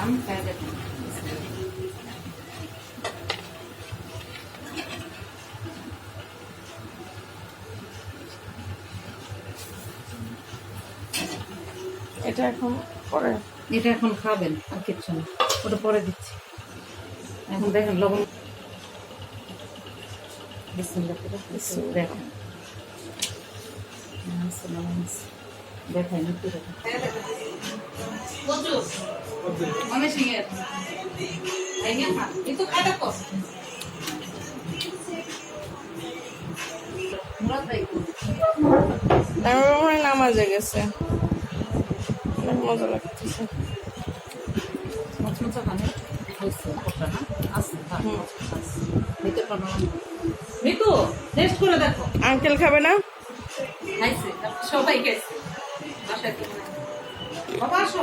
খান খাই এটা এখন পরে? এটা এখন খাবেন আর কিচ্ছু না। ওটা পরে দিচ্ছি। এখন দেখেন লবণ। দেখেন। দেখাই না কি দেখেন। অনেক সিংহের আইনে খা কিন্তু খাটা কর আমার নামাজে গেছে অনেক মজা লাগতেছে খানে আঙ্কেল খাবে না সবাই নাই। বাবা আসো